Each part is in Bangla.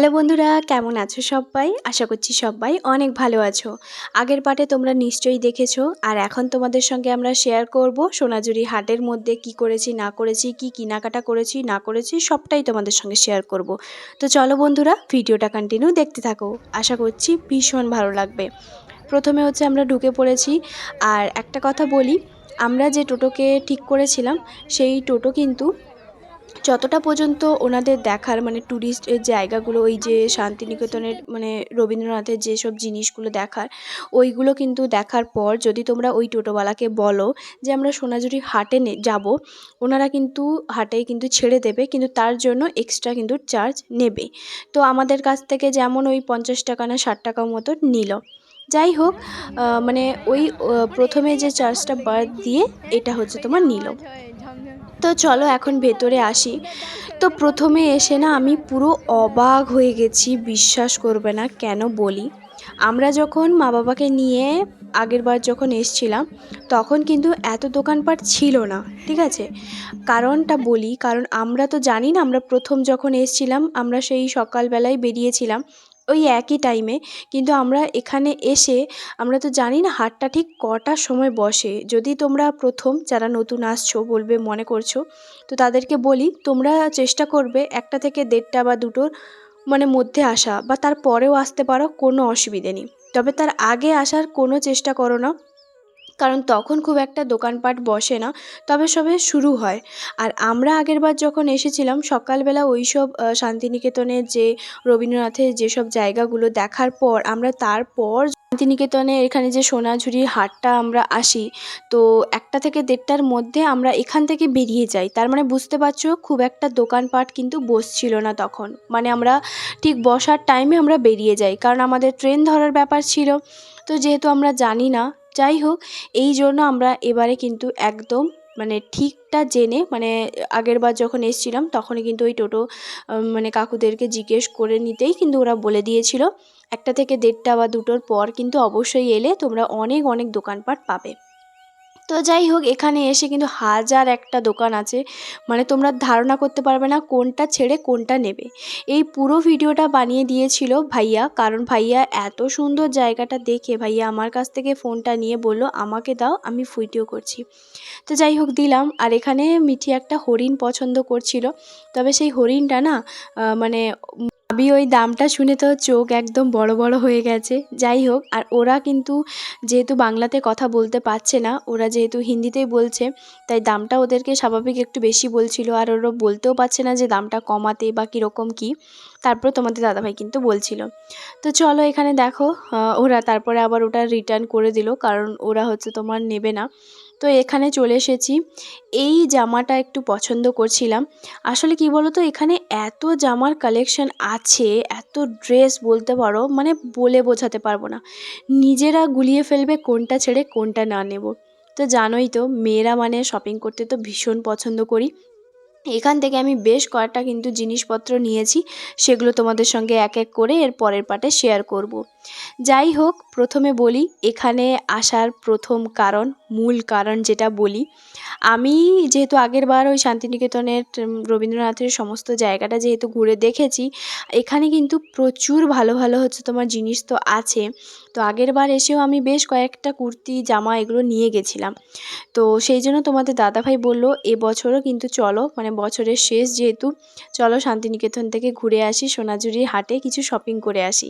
হ্যালো বন্ধুরা, কেমন আছো সবাই? আশা করছি সবাই অনেক ভালো আছো। আগের পাটে তোমরা নিশ্চয়ই দেখেছ, আর এখন তোমাদের সঙ্গে আমরা শেয়ার করব সোনাঝুরি হাটের মধ্যে কি করেছি, না করেছি, কি কেনাকাটা করেছি, না করেছি, সবটাই তোমাদের সঙ্গে শেয়ার করব। তো চলো বন্ধুরা, ভিডিওটা কন্টিনিউ দেখতে থাকো। আশা করছি ভীষণ ভালো লাগবে। প্রথমে হচ্ছে আমরা ঢুকে পড়েছি, আর একটা কথা বলি, আমরা যে টোটোকে ঠিক করেছিলাম, সেই টোটো কিন্তু যতটা পর্যন্ত ওনাদের দেখার মানে ট্যুরিস্টের জায়গাগুলো, ওই যে শান্তিনিকেতনের মানে রবীন্দ্রনাথের যেসব জিনিসগুলো দেখার, ওইগুলো কিন্তু দেখার পর যদি তোমরা ওই টোটোওয়ালাকে বলো যে আমরা সোনাঝুরি হাটে নে, যাব, ওনারা কিন্তু হাটে কিন্তু ছেড়ে দেবে, কিন্তু তার জন্য এক্সট্রা কিন্তু চার্জ নেবে। তো আমাদের কাছ থেকে যেমন ওই পঞ্চাশ টাকা না ষাট টাকা মতো নিল। যাই হোক মানে ওই প্রথমে যে চার্জটা বাদ দিয়ে এটা হচ্ছে তোমার নিল। তো চলো এখন ভেতরে আসি। তো প্রথমে এসে না আমি পুরো অবাক হয়ে গেছি, বিশ্বাস করবে না কেন বলি। আমরা যখন মা বাবাকে নিয়ে আগের বার যখন এসছিলাম, তখন কিন্তু এত দোকানপাট ছিল না, ঠিক আছে? কারণটা বলি, কারণ আমরা তো জানি না, আমরা প্রথম যখন এসছিলাম, আমরা সেই সকালবেলায় বেরিয়েছিলাম। ওই একই টাইমে কিন্তু আমরা এখানে এসে, আমরা তো জানি না হাটটা ঠিক কটার সময় বসে। যদি তোমরা প্রথম যারা নতুন আসছো, বলবে, মনে করছ, তো তাদেরকে বলি, তোমরা চেষ্টা করবে একটা থেকে দেড়টা বা দুটোর মানে মধ্যে আসা, বা তার পরেও আসতে পারো, কোনো অসুবিধে নেই। তবে তার আগে আসার কোনো চেষ্টা করো না। কারণ তখন খুব একটা দোকানপাট বসে না, তবে সবে শুরু হয়। আর আমরা আগেরবার যখন এসেছিলাম, সকালবেলা ওই সব শান্তিনিকেতনে যে রবীন্দ্রনাথের যেসব জায়গাগুলো দেখার পর, আমরা তারপর শান্তিনিকেতনে এখানে যে সোনাঝুরির হাটটা আমরা আসি, তো একটা থেকে দেড়টার মধ্যে আমরা এখান থেকে বেরিয়ে যাই। তার মানে বুঝতে পারছ, খুব একটা দোকানপাট কিন্তু বসছিল না তখন। মানে আমরা ঠিক বসার টাইমে আমরা বেরিয়ে যাই, কারণ আমাদের ট্রেন ধরার ব্যাপার ছিল। তো যেহেতু আমরা জানি না যাই হোক, এই জন্য আমরা এবারে কিন্তু একদম মানে ঠিকটা জেনে মানে আগেরবার যখন এসছিলাম তখনই কিন্তু ওই টোটো মানে কাকুদেরকে জিজ্ঞেস করে নিতেই কিন্তু ওরা বলে দিয়েছিল। একটা থেকে দেড়টা বা দুটোর পর কিন্তু অবশ্যই এলে তোমরা অনেক অনেক দোকানপাট পাবে। তো যাই হোক, এখানে এসে কিন্তু হাজার একটা দোকান আছে। মানে তোমরা ধারণা করতে পারবে না কোনটা ছেড়ে কোনটা নেবে। এই পুরো ভিডিওটা বানিয়ে দিয়েছিল ভাইয়া, কারণ ভাইয়া এত সুন্দর জায়গাটা দেখে ভাইয়া আমার কাছ থেকে ফোনটা নিয়ে বলল, আমাকে দাও, আমি ভিডিও করছি। তো যাই হোক, দিলাম। আর এখানে মিঠি একটা হরিণ পছন্দ করছিল। তবে সেই হরিণটা না মানে ভাবি, ওই দামটা শুনে তো চোখ একদম বড় বড় হয়ে গেছে। যাই হোক, আর ওরা কিন্তু যেহেতু বাংলাতে কথা বলতে পারছে না, ওরা যেহেতু হিন্দিতেই বলছে, তাই দামটা ওদেরকে স্বাভাবিক একটু বেশি বলছিল, আর ওরা বলতেও পারছে না যে দামটা কমাতে বা কীরকম কী। তারপর তোমাদের দাদাভাই কিন্তু বলছিল। তো চলো এখানে দেখো ওরা তারপরে আবার ওটা রিটার্ন করে দিল, কারণ ওরা হচ্ছে তোমার নেবে না। তো এখানে চলে এসেছি। এই জামাটা একটু পছন্দ করছিলাম। আসলে কি বলো তো এখানে এত জামার কালেকশন আছে, এত ড্রেস বলতে পারো মানে বলে বোঝাতে পারব না। নিজেরা গুলিয়ে ফেলবে কোনটা ছেড়ে কোনটা না নেব। তো জানোই তো, মেয়েরা মানে শপিং করতে তো ভীষণ পছন্দ করি। এখান থেকে আমি বেশ কয়েকটা কিন্তু জিনিসপত্র নিয়েছি, সেগুলো তোমাদের সঙ্গে এক এক করে এর পরের পার্টে শেয়ার করব। যাই হোক, প্রথমে বলি, এখানে আসার প্রথম কারণ, মূল কারণ যেটা বলি, আমি যেহেতু আগের বার ওই শান্তিনিকেতনের রবীন্দ্রনাথের সমস্ত জায়গাটা যেহেতু ঘুরে দেখেছি, এখানে কিন্তু প্রচুর ভালো ভালো হচ্ছে তোমার জিনিস তো আছে তো আগের বার এসেও আমি বেশ কয়েকটা কুর্তি, জামা এগুলো নিয়ে গেছিলাম তো সেই জন্য তোমাদের দাদাভাই বলল এবছরও কিন্তু চলো মানে বছরের শেষ যেহেতু, চলো শান্তিনিকেতন থেকে ঘুরে আসি, সোনাঝুরির হাটে কিছু শপিং করে আসি।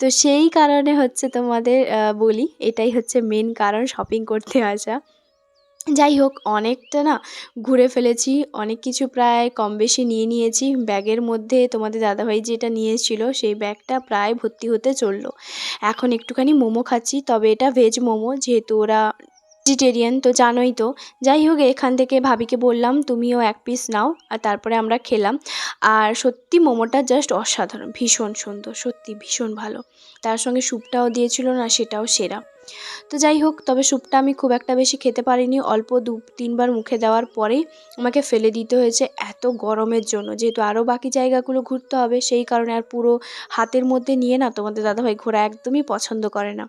তো সেই কারণে হচ্ছে তোমাদের বলি, এটাই হচ্ছে মেন কারণ শপিং করতে আসা। যাই হোক, অনেকটা না ঘুরে ফেলেছি, অনেক কিছু প্রায় কম বেশি নিয়ে নিয়েছি। ব্যাগের মধ্যে তোমাদের দাদাভাই যেটা নিয়ে এসেছিল সেই ব্যাগটা প্রায় ভর্তি হতে চলল। এখন একটুখানি মোমো খাচ্ছি, তবে এটা ভেজ মোমো, যেহেতু ওরা ভেজিটেরিয়ান তো জানোই তো। যাই হোক, এখান থেকে ভাবিকে বললাম, তুমিও এক পিস নাও। আর তারপরে আমরা খেলাম। আর সত্যি মোমোটা জাস্ট অসাধারণ, ভীষণ সুন্দর, সত্যি ভীষণ ভালো। তার সঙ্গে স্যুপটাও দিয়েছিল না, সেটাও সেরা। তো যাই হোক, তবে স্যুপটা আমি খুব একটা বেশি খেতে পারিনি। অল্প দু, তিনবার মুখে দেওয়ার পরেই আমাকে ফেলে দিতে হয়েছে এত গরমের জন্য। যেহেতু আরও বাকি জায়গাগুলো ঘুরতে হবে, সেই কারণে আর পুরো হাতের মধ্যে নিয়ে না তোমাদের দাদাভাই ঘোরা একদমই পছন্দ করে না।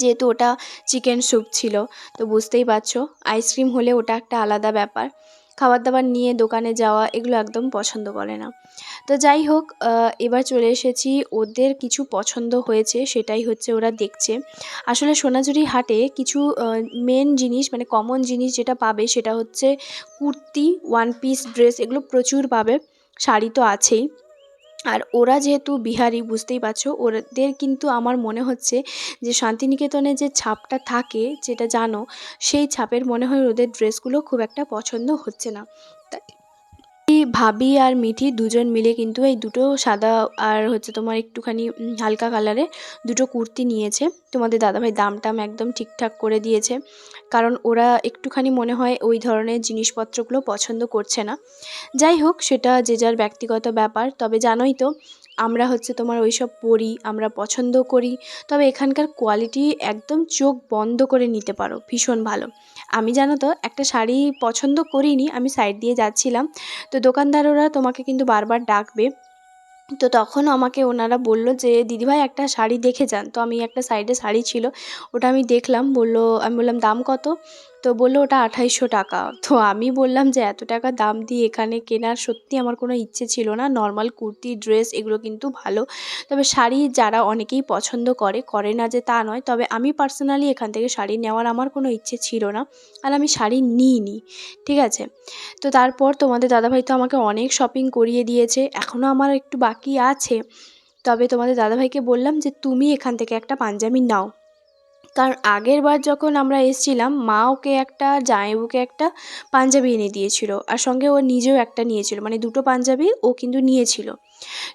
যেহেতু ওটা চিকেন স্যুপ ছিল, তো বুঝতেই পারছ আইসক্রিম হলে ওটা একটা আলাদা ব্যাপার। খাবার দাবার নিয়ে দোকানে যাওয়া, এগুলো একদম পছন্দ করে না। তো যাই হোক এবার চলে এসেছি, ওদের কিছু পছন্দ হয়েছে, সেটাই হচ্ছে ওরা দেখছে। আসলে সোনাঝুরি হাটে কিছু মেন জিনিস মানে কমন জিনিস যেটা পাবে, সেটা হচ্ছে কুর্তি ওয়ান পিস ড্রেস এগুলো প্রচুর পাবে, শাড়ি তো আছেই। আর ওরা যেহেতু বিহারি, বুঝতেই পারছ, ওদের কিন্তু আমার মনে হচ্ছে যে শান্তিনিকেতনে যে ছাপটা থাকে, যেটা জানো, সেই ছাপের মনে হয় ওদের ড্রেসগুলো খুব একটা পছন্দ হচ্ছে না। তাই ভাবি আর মিঠি দুজন মিলে কিন্তু এই দুটো সাদা আর হচ্ছে তোমার একটুখানি হালকা কালারে দুটো কুর্তি নিয়েছে। তোমাদের দাদাভাই দাম টাম একদম ঠিকঠাক করে দিয়েছে। কারণ ওরা একটুখানি মনে হয় ওই ধরনের জিনিসপত্রগুলো পছন্দ করছে না। যাই হোক, সেটা যে যার ব্যক্তিগত ব্যাপার। তবে জানোই তো আমরা হচ্ছে তোমার ওইসব পরি আমরা পছন্দ করি। তবে এখানকার কোয়ালিটি একদম চোখ বন্ধ করে নিতে পারো, ভীষণ ভালো। আমি জানো তো, একটা শাড়ি পছন্দ করিনি, আমি সাইড দিয়ে যাচ্ছিলাম। তো দোকানদাররা তোমাকে কিন্তু বারবার ডাকবে। তো তখন আমাকে ওনারা বলল যে, দিদিভাই, একটা শাড়ি দেখে যান। তো আমি একটা সাইডে শাড়ি ছিল, ওটা আমি দেখলাম। বলল, আমি বললাম, দাম কত? তো বলল, ওটা আঠাইশশো টাকা। তো আমি বললাম যে, এত টাকা দাম দিয়ে এখানে কেনার সত্যি আমার কোনো ইচ্ছে ছিল না। নর্মাল কুর্তি, ড্রেস এগুলো কিন্তু ভালো। তবে শাড়ি যারা অনেকেই পছন্দ করে করে না যে তা নয়। তবে আমি পার্সোনালি এখান থেকে শাড়ি নেওয়ার আমার কোনো ইচ্ছে ছিল না আর আমি শাড়ি নিইনি। ঠিক আছে? তো তারপর তোমাদের দাদাভাই তো আমাকে অনেক শপিং করিয়ে দিয়েছে। এখনও আমার একটু বাকি আছে। তবে তোমাদের দাদাভাইকে বললাম যে, তুমি এখান থেকে একটা পাঞ্জাবি নাও। কারণ আগের বার যখন আমরা এসেছিলাম, মা ওকে একটা জামাইবাবুকে একটা পাঞ্জাবি এনে দিয়েছিল আর সঙ্গে ও নিজেও একটা নিয়েছিল। মানে দুটো পাঞ্জাবি ও কিন্তু নিয়েছিল।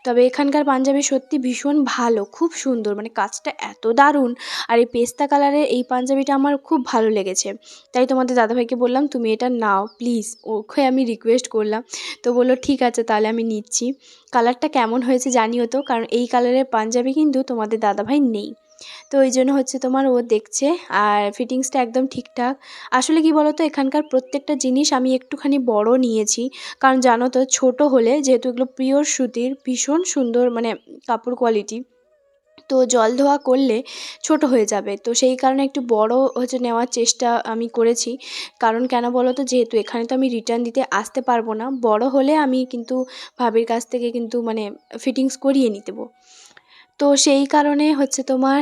তবে এখানকার পাঞ্জাবি সত্যি ভীষণ ভালো, খুব সুন্দর। মানে কাজটা এত দারুণ আর এই পেস্তা কালারের এই পাঞ্জাবিটা আমার খুব ভালো লেগেছে। তাই তোমাদের দাদাভাইকে বললাম, তুমি এটা নাও, প্লিজ। ওকে আমি রিকোয়েস্ট করলাম। তো বলল, ঠিক আছে, তাহলে আমি নিচ্ছি। কালারটা কেমন হয়েছে জানিও তো, কারণ এই কালারের পাঞ্জাবি কিন্তু তোমাদের দাদাভাই নেই। তো ওই জন্য হচ্ছে তোমার ও দেখছে আর ফিটিংসটা একদম ঠিকঠাক। আসলে কি বলো তো এখানকার প্রত্যেকটা জিনিস আমি একটুখানি বড় নিয়েছি। কারণ জানো তো, ছোট হলে যেহেতু এগুলো পিওর সুতির, ভীষণ সুন্দর মানে কাপড় কোয়ালিটি তো জল ধোয়া করলে ছোট হয়ে যাবে। তো সেই কারণে একটু বড় হচ্ছে নেওয়ার চেষ্টা আমি করেছি। কারণ কেন বলো তো যেহেতু এখানে তো আমি রিটার্ন দিতে আসতে পারব না, বড় হলে আমি কিন্তু ভাবির কাছ থেকে কিন্তু মানে ফিটিংস করিয়ে নিতে তো সেই কারণে হচ্ছে তোমার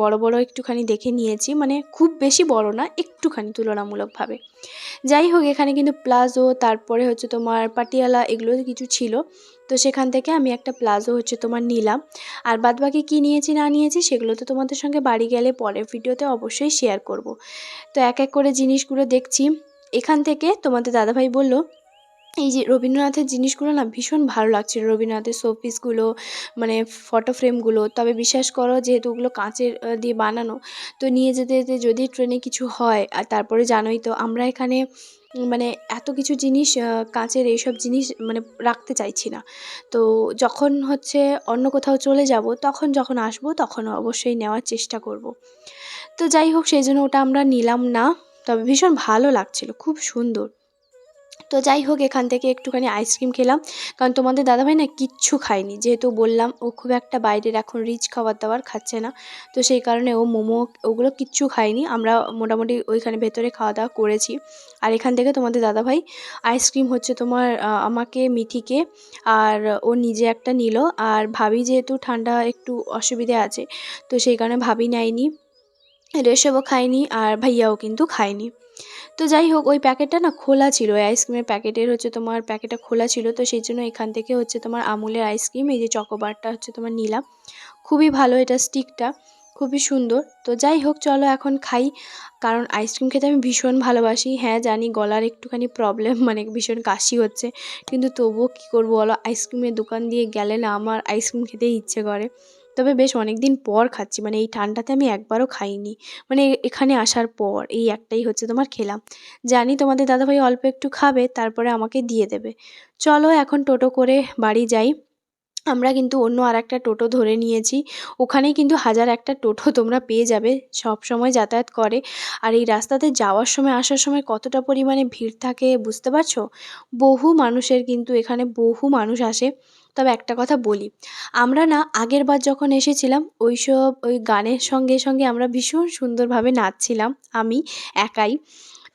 বড় বড় একটুখানি দেখে নিয়েছি। মানে খুব বেশি বড় না, একটুখানি তুলনামূলকভাবে। যাই হোক, এখানে কিন্তু প্লাজো, তারপরে হচ্ছে তোমার পাটিয়ালা এগুলো কিছু ছিল। তো সেখান থেকে আমি একটা প্লাজো হচ্ছে তোমার নিলাম। আর বাদবাকি কী নিয়েছি, না নিয়েছি, সেগুলো তো তোমাদের সঙ্গে বাড়ি গেলে পরের ভিডিওতে অবশ্যই শেয়ার করব। তো এক এক করে জিনিসগুলো দেখছি। এখান থেকে তোমাদের দাদাভাই বলল এই যে রবীন্দ্রনাথের জিনিসগুলো না ভীষণ ভালো লাগছিল। রবীন্দ্রনাথের শোপিসগুলো মানে ফটো ফ্রেমগুলো তবে বিশ্বাস করো যেহেতু ওগুলো কাঁচের দিয়ে বানানো, তো নিয়ে যেতে যেতে যদি ট্রেনে কিছু হয়, আর তারপরে জানোই তো আমরা এখানে মানে এত কিছু জিনিস কাঁচের এইসব জিনিস মানে রাখতে চাইছি না। তো যখন হচ্ছে অন্য কোথাও চলে যাব, তখন যখন আসব, তখন অবশ্যই নেওয়ার চেষ্টা করব। তো যাই হোক, সেই জন্য ওটা আমরা নিলাম না, তবে ভীষণ ভালো লাগছিল, খুব সুন্দর। তো যাই হোক, এখান থেকে একটুখানি আইসক্রিম খেলাম। কারণ তোমাদের দাদাভাই না কিচ্ছু খায়নি। যেহেতু বললাম, ও খুব একটা বাইরের, এখন রিচ খাবার দাবার খাচ্ছে না। তো সেই কারণে ও মোমো ওগুলো কিচ্ছু খায়নি। আমরা মোটামুটি ওইখানে ভেতরে খাওয়া দাওয়া করেছি। আর এখান থেকে তোমাদের দাদাভাই আইসক্রিম হচ্ছে তোমার আমাকে মিঠিকে আর ও নিজে একটা নিল। আর ভাবি যেহেতু ঠান্ডা একটু অসুবিধে আছে, তো সেই কারণে ভাবি নেয়নি। রেশেবও খায়নি আর ভাইয়াও কিন্তু খায়নি। তো যাই হোক, ওই প্যাকেটটা না খোলা ছিল। ওই আইসক্রিমের প্যাকেটের হচ্ছে তোমার প্যাকেটটা খোলা ছিল, তো সেই জন্য এখান থেকে হচ্ছে তোমার আমুলের আইসক্রিম এই যে চকোবারটা হচ্ছে তোমার নিলাম। খুবই ভালো এটা স্টিকটা খুবই সুন্দর। তো যাই হোক, চলো এখন খাই, কারণ আইসক্রিম খেতে আমি ভীষণ ভালোবাসি। হ্যাঁ জানি গলার একটুখানি প্রবলেম মানে ভীষণ কাশি হচ্ছে, কিন্তু তবুও কী করব বলো আইসক্রিমের দোকান দিয়ে গেলে না আমার আইসক্রিম খেতেই ইচ্ছে করে। তবে বেশ অনেক দিন পর খাচ্ছি। মানে এই ঠান্ডাতে আমি একবারও খাইনি। মানে এখানে আসার পর এই একটাই হচ্ছে তোমার খেলাম। জানি তোমাদের দাদাভাই অল্প একটু খাবে, তারপরে আমাকে দিয়ে দেবে। চলো এখন টোটো করে বাড়ি যাই। আমরা কিন্তু অন্য আর একটা টোটো ধরে নিয়েছি। ওখানেই কিন্তু হাজার একটা টোটো তোমরা পেয়ে যাবে। সব সময় যাতায়াত করে। আর এই রাস্তাতে যাওয়ার সময়, আসার সময় কতটা পরিমাণে ভিড় থাকে বুঝতে পারছ? বহু মানুষের কিন্তু এখানে বহু মানুষ আসে। তবে একটা কথা বলি। আমরা না আগের বার যখন এসেছিলাম, ওইসব ওই গানের সঙ্গে সঙ্গে আমরা ভীষণ সুন্দরভাবে নাচছিলাম, আমি একাই।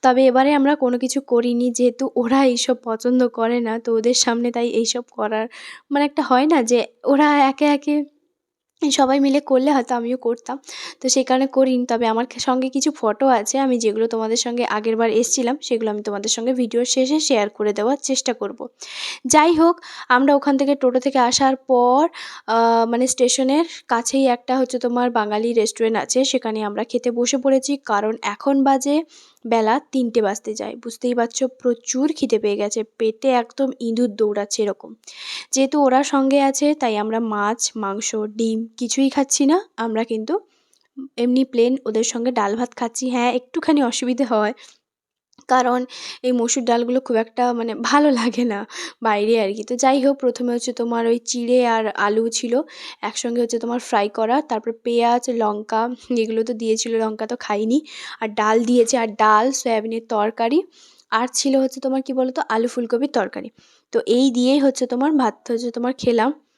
তবে এবারে আমরা কোনো কিছু করিনি, যেহেতু ওরা এইসব পছন্দ করে না, তো ওদের সামনে তাই এইসব করার মানে একটা হয় না যে ওরা একে একে সবাই মিলে করলে হয়তো আমিও করতাম। তো সেই কারণে করিনি। তবে আমার সঙ্গে কিছু ফটো আছে। আমি যেগুলো তোমাদের সঙ্গে আগের বার এসছিলাম, সেগুলো আমি তোমাদের সঙ্গে ভিডিওর শেষে শেয়ার করে দেওয়ার চেষ্টা করব। যাই হোক, আমরা ওখান থেকে টোটো থেকে আসার পর মানে স্টেশনের কাছেই একটা হচ্ছে তোমার বাঙালি রেস্টুরেন্ট আছে। সেখানে আমরা খেতে বসে পড়েছি। কারণ এখন বাজে বেলা তিনটে বাজতে যায়। বুঝতেই পারছ, প্রচুর খিদে পেয়ে গেছে। পেটে একদম ইঁদুর দৌড়াচ্ছে এরকম। যেহেতু ওরা সঙ্গে আছে, তাই আমরা মাছ, মাংস, ডিম কিছুই খাচ্ছি না। আমরা কিন্তু এমনি প্লেন ওদের সঙ্গে ডাল ভাত খাচ্ছি। হ্যাঁ একটুখানি অসুবিধে হয়। কারণ এই মসুর ডালগুলো খুব একটা মানে ভালো লাগে না বাইরে আর কি। তো যাই হোক, প্রথমে হচ্ছে তোমার ওই চিড়ে আর আলু ছিল, একসঙ্গে হচ্ছে তোমার ফ্রাই করা, তারপর পেঁয়াজ, লঙ্কা, এগুলো তো দিয়েছিল, লঙ্কা তো খাইনি। আর ডাল দিয়েছে, আর ডাল, সয়াবিনের তরকারি, আর ছিল হচ্ছে তোমার কি বলতো, আলু ফুলকপির তরকারি। তো এই দিয়েই হচ্ছে তোমার ভাত হচ্ছে তোমার খেলাম।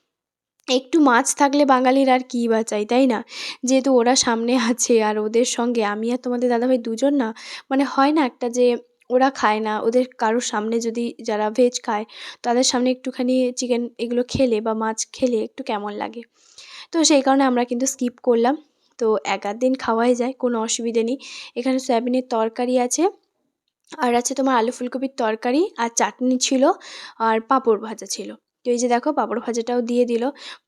একটু মাছ থাকলে বাঙালির আর কী বা চাই তাই না? যেহেতু ওরা সামনে আছে আর ওদের সঙ্গে, আমি আর তোমাদের দাদাভাই দুজন না মানে হয় না একটা যে ওরা খায় না, ওদের কারোর সামনে যদি যারা ভেজ খায়, তাদের সামনে একটুখানি চিকেন এগুলো খেলে বা মাছ খেলে একটু কেমন লাগে। তো সেই কারণে আমরা কিন্তু স্কিপ করলাম। তো এক দিন খাওয়াই যায়, কোনো অসুবিধে নেই। এখানে সয়াবিনের তরকারি আছে, আর আছে তোমার আলু ফুলকপির তরকারি, আর চাটনি ছিল, আর পাঁপড় ভাজা ছিল। তো এই যে দেখো পাঁপড় ভাজাটাও দিয়ে দিল।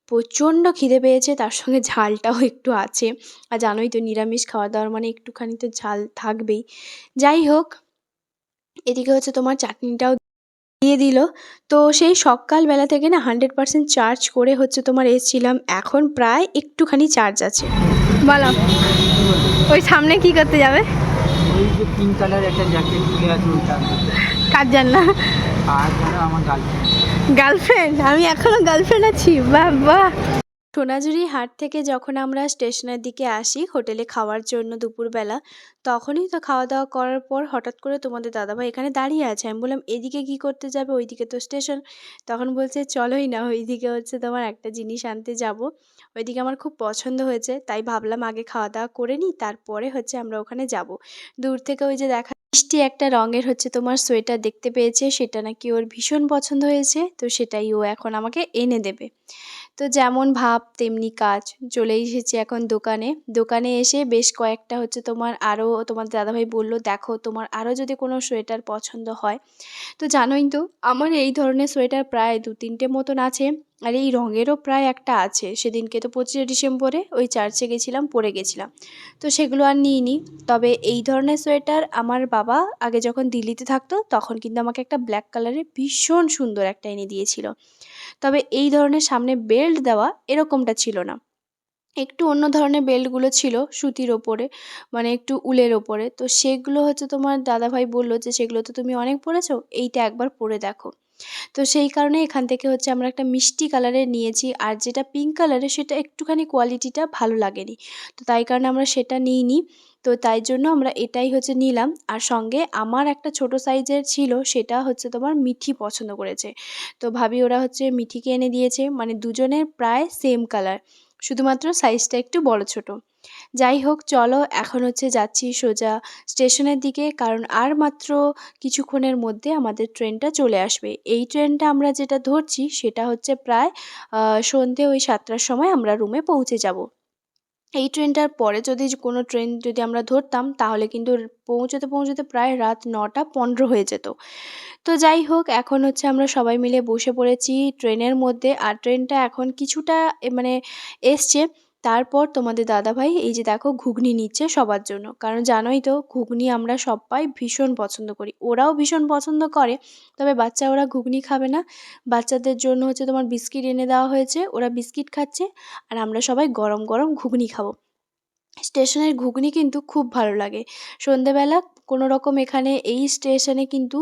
প্রচণ্ড খিদে পেয়েছে তার সঙ্গে ঝালটাও একটু আছে। আর জানোই তো নিরামিষ খাওয়া দাওয়ার মানে একটুখানি তো ঝাল থাকবেই। যাই হোক এদিকে হচ্ছে তোমার চাটনিটাও দিয়ে দিল। তো সেই সকালবেলা থেকে না হান্ড্রেড পার্সেন্ট চার্জ করে হচ্ছে তোমার এসেছিলাম। এখন প্রায় একটুখানি চার্জ আছে। বলো ওই সামনে কি করতে যাবে? কার জান্না আর আমার গার্লফ্রেন্ড গার্লফ্রেন্ড আমি এখনও গার্লফ্রেন্ড আছি বাহ বাহ। সোনাঝুরি হাট থেকে যখন আমরা স্টেশনের দিকে আসি হোটেলে খাওয়ার জন্য দুপুরবেলা, তখনই তো খাওয়া দাওয়া করার পর হঠাৎ করে তোমাদের দাদাভাই এখানে দাঁড়িয়ে আছে। আমি বললাম, এদিকে কি করতে যাবে? ওইদিকে তো স্টেশন। তখন বলছে, চলোই না, ওইদিকে হচ্ছে তোমার একটা জিনিস আনতে যাব। ওইদিকে আমার খুব পছন্দ হয়েছে, তাই ভাবলাম আগে খাওয়া দাওয়া করে নিই, তারপরে হচ্ছে আমরা ওখানে যাব। দূর থেকে ওই যে দেখা, মিষ্টি একটা রঙের হচ্ছে তোমার সোয়েটার দেখতে পেয়েছে, সেটা নাকি ওর ভীষণ পছন্দ হয়েছে, তো সেটাই ও এখন আমাকে এনে দেবে। তো যেমন ভাব, তেমনি কাজ। চলে এসেছি এখন দোকানে। দোকানে এসে বেশ কয়েকটা হচ্ছে তোমার আরও তোমার দাদাভাই বলল, দেখো, তোমার আরও যদি কোনো সোয়েটার পছন্দ হয়। তো জানোই তো, আমার এই ধরনের সোয়েটার প্রায় দু তিনটে মতন আছে। আর এই রঙেরও প্রায় একটা আছে। সেদিনকে তো পঁচিশে ডিসেম্বরে ওই চার্চে গেছিলাম পরে গেছিলাম। তো সেগুলো আর নিইনি। তবে এই ধরনের সোয়েটার আমার বাবা আগে যখন দিল্লিতে থাকতো, তখন কিন্তু আমাকে একটা ব্ল্যাক কালারের ভীষণ সুন্দর একটা এনে দিয়েছিল। তবে এই ধরনের সামনে বেল্ট দেওয়া এরকমটা ছিল না। একটু অন্য ধরনের বেল্টগুলো ছিল সুতির ওপরে মানে একটু উলের ওপরে। তো সেগুলো হচ্ছে তোমার দাদাভাই বলল যে, সেগুলো তো তুমি অনেক পরেছো, এইটা একবার পরে দেখো। তো সেই কারণে এখান থেকে হচ্ছে আমরা একটা মিষ্টি কালারের নিয়েছি, আর যেটা পিঙ্ক কালারের সেটা একটুখানি কোয়ালিটিটা ভালো লাগেনি। তো তাই কারণে আমরা সেটা নিইনি। তো তাই জন্য আমরা এটাই হচ্ছে নিলাম। আর সঙ্গে আমার একটা ছোট সাইজের ছিল, সেটা হচ্ছে তোমার মিঠি পছন্দ করেছে। তো ভাবি ওরা হচ্ছে মিঠিকে এনে দিয়েছে মানে দুজনের প্রায় সেম কালার শুধুমাত্র সাইজটা একটু বড় ছোট। যাই হোক, চলো এখন হচ্ছে যাচ্ছি সোজা স্টেশনের দিকে, কারণ আর মাত্র কিছুক্ষণের মধ্যে আমাদের ট্রেনটা চলে আসবে। এই ট্রেনটা আমরা যেটা ধরছি, সেটা হচ্ছে প্রায় সন্ধে ওই সাতটার সময় আমরা রুমে পৌঁছে যাব। এই ট্রেনটার পরে যদি কোনো ট্রেন যদি আমরা ধরতাম, তাহলে কিন্তু পৌঁছতে পৌঁছতে প্রায় রাত নটা পনেরো হয়ে যেত। তো যাই হোক, এখন হচ্ছে আমরা সবাই মিলে বসে পড়েছি ট্রেনের মধ্যে। আর ট্রেনটা এখন কিছুটা মানে এসছে তারপর তোমাদের দাদাভাই, এই যে দেখো ঘুগনি নিচ্ছে সবার জন্য। কারণ জানোই তো, ঘুগনি আমরা সবাই ভীষণ পছন্দ করি। ওরাও ভীষণ পছন্দ করে, তবে বাচ্চা ওরা ঘুগনি খাবে না। বাচ্চাদের জন্য হচ্ছে তোমার বিস্কিট এনে দেওয়া হয়েছে, ওরা বিস্কিট খাচ্ছে, আর আমরা সবাই গরম গরম ঘুগনি খাব। স্টেশনের ঘুগনি কিন্তু খুব ভালো লাগে। সন্ধেবেলা কোনো রকম এখানে এই স্টেশনে কিন্তু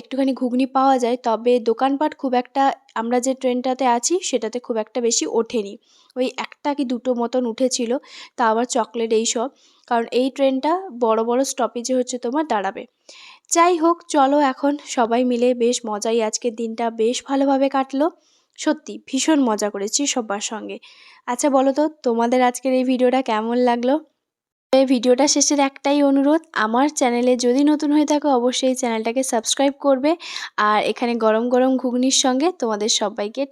একটুখানি ঘুগনি পাওয়া যায়। তবে দোকানপাট খুব একটা, আমরা যে ট্রেনটাতে আছি, সেটাতে খুব একটা বেশি ওঠেনি। ওই একটা কি দুটো মতন উঠেছিল, তা আবার চকলেট এই সব। কারণ এই ট্রেনটা বড় বড় স্টপেজে হচ্ছে তোমার দাঁড়াবে। যাই হোক, চলো এখন সবাই মিলে বেশ মজাই আজকের দিনটা বেশ ভালোভাবে কাটলো। সত্যি, ভীষণ মজা করেছি সবার সঙ্গে। আচ্ছা বলো তো, তোমাদের আজকের এই ভিডিওটা কেমন লাগল? এই ভিডিওটা শেষের একটাই অনুরোধ, আমার চ্যানেলে যদি নতুন হয়ে থাকো অবশ্যই চ্যানেলটাকে সাবস্ক্রাইব করবে। আর এখানে গরম গরম ঘুগনির সঙ্গে তোমাদের সবাইকে